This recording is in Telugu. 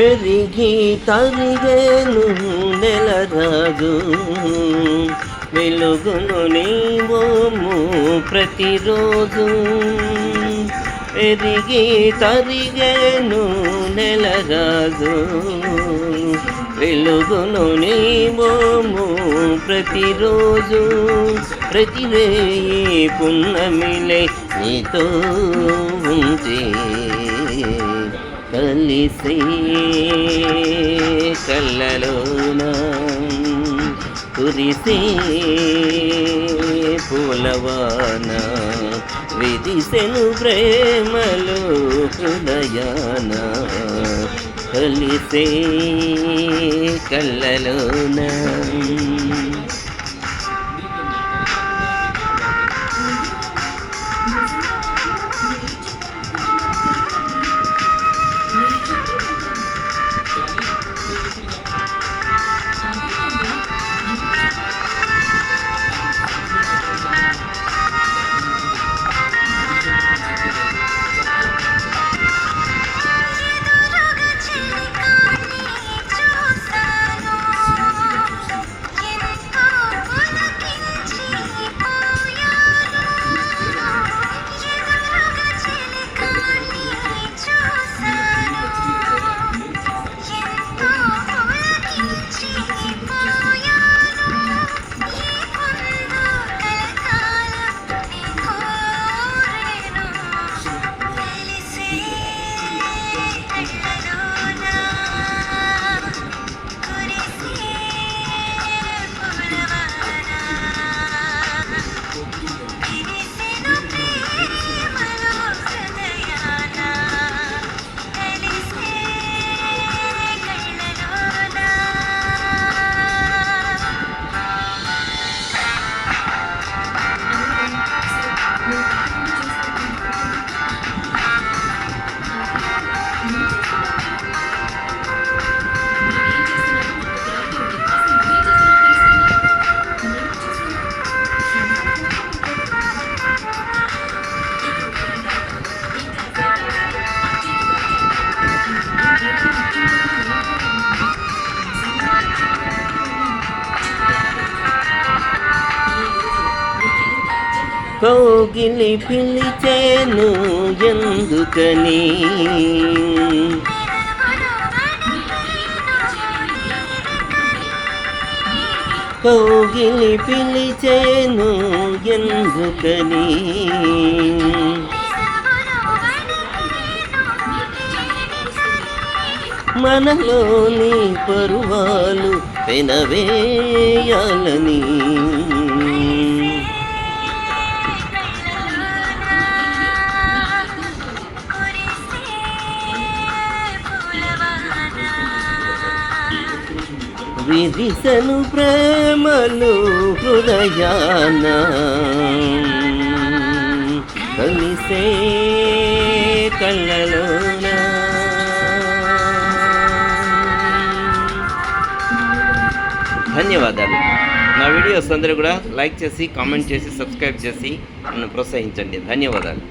పెరిగి తరిగేను నెలరాజు. వెలుగును నీవోము ప్రతిరోజు. పెరిగి తరిగేను నెలరాజు. వెలుగును నీవోము ప్రతిరోజు. ప్రతివేయి పున్నమిలే నీతో ఉంటే కలిసే కళ్ళలోన కురిసే పూలవాన విధిసెను ప్రేమలో హృదయాన కలిసే కళ్ళలోన కౌగిలి పిలిచేను ఎందుకని? కౌగిలి పిలిచేను ఎందుకని? మనలోని పరువాలు పెనవేయాలని విరిసను ప్రేమలు హృదయాన. కలిసే కళ్ళలోన. ధన్యవాదాలు. నా వీడియోస్ అందరూ కూడా లైక్ చేసి కామెంట్ చేసి సబ్స్క్రైబ్ చేసి నన్ను ప్రోత్సహించండి. ధన్యవాదాలు.